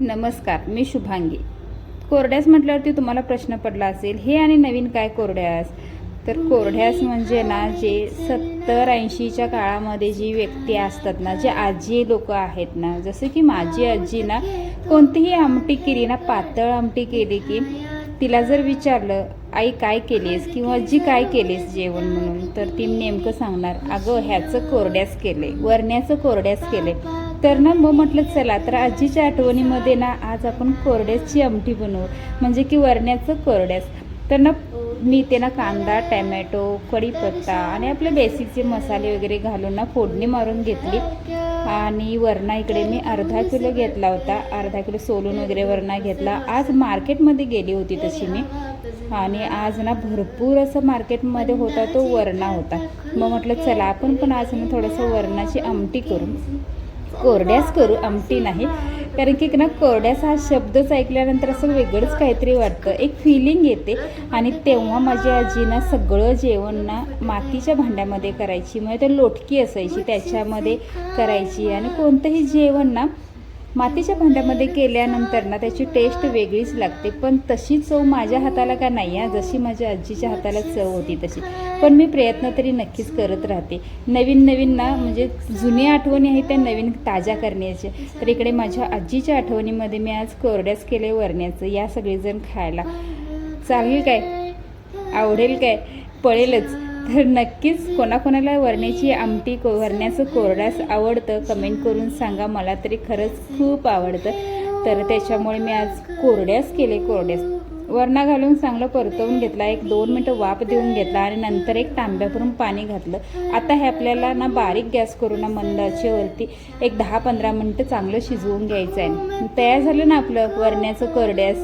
नमस्कार मी शुभांगी. कोरड्यास म्हटल्यावरती तुम्हाला प्रश्न पडला असेल हे आणि नवीन काय कोरड्यास? तर कोरड्यास म्हणजे ना जे सत्तर ऐंशीच्या काळामध्ये जी व्यक्ती असतात ना जे आजी लोक आहेत ना जसं की माझी आजी ना कोणतीही आमटी केली ना पातळ आमटी केली की तिला जर विचारलं आई काय केलीस? किंवा आजी काय केलीस जेवण म्हणून? तर ती नेमकं सांगणार अगं ह्याचं कोरड्यास केले वरण्याचं कोरड्यास केले तर ना मग म्हटलं चला तर आजीच्या आठवणीमध्ये ना आज आपण कोरड्याची आमटी बनवू. म्हणजे की वरण्याचं कोरड्यास. तर ना मी ते ना कांदा टॅमॅटो कढीपत्ता आणि आपले बेसिकचे मसाले वगैरे घालून ना फोडणी मारून घेतली. आणि वरणा इकडे मी अर्धा किलो घेतला होता. अर्धा किलो सोलून वगैरे वरणा घेतला. आज मार्केटमध्ये गेली होती तशी मी. आणि आज ना भरपूर असं मार्केटमध्ये होता तो वरणा होता. मग म्हटलं चला आपण पण आज ना थोडंसं वरणाची आमटी करू. कोरड्यास करू आमटी नाही. कारण की ना कोरड्यास हा शब्दच ऐकल्यानंतर असं वेगळंच काहीतरी वाटतं. एक फिलिंग येते. आणि तेव्हा माझी आजीना सगळं जेवण ना मातीच्या भांड्यामध्ये करायची. म्हणजे ते लोटकी असायची त्याच्यामध्ये करायची. आणि कोणतंही जेवण ना मातीच्या भांड्यामध्ये केल्यानंतर ना त्याची टेस्ट वेगळीच लागते. पण तशी चव माझ्या हाताला का नाही? आहे जशी माझ्या आजीच्या हाताला चव होती तशी. पण मी प्रयत्न तरी नक्कीच करत राहते. नवीन नवीन ना म्हणजे जुनी आठवणी आहेत त्या नवीन ताज्या करण्याच्या. तर इकडे माझ्या आजीच्या आठवणीमध्ये मी आज कोरड्यास केले वरण्याचं. या सगळेजण खायला. चालेल काय? आवडेल काय? पळेलच. तर नक्कीच कोणाकोणाला वरण्याची आमटी को वरण्याचं कोरड्यास आवडतं कमेंट करून सांगा. मला तरी खरंच खूप आवडतं. तर त्याच्यामुळे मी आज कोरड्यास केले कोरड्यास वरणा घालून चांगलं परतवून घेतला एक दोन मिनटं वाफ देऊन घेतला आणि नंतर एक तांब्या भरून पाणी घातलं. आता हे आपल्याला ना बारीक गॅस करून ना मंदाच्या वरती एक दहा पंधरा मिनटं चांगलं शिजवून घ्यायचं आहे तयार झालं ना आपलं वरण्याचं करड्यास?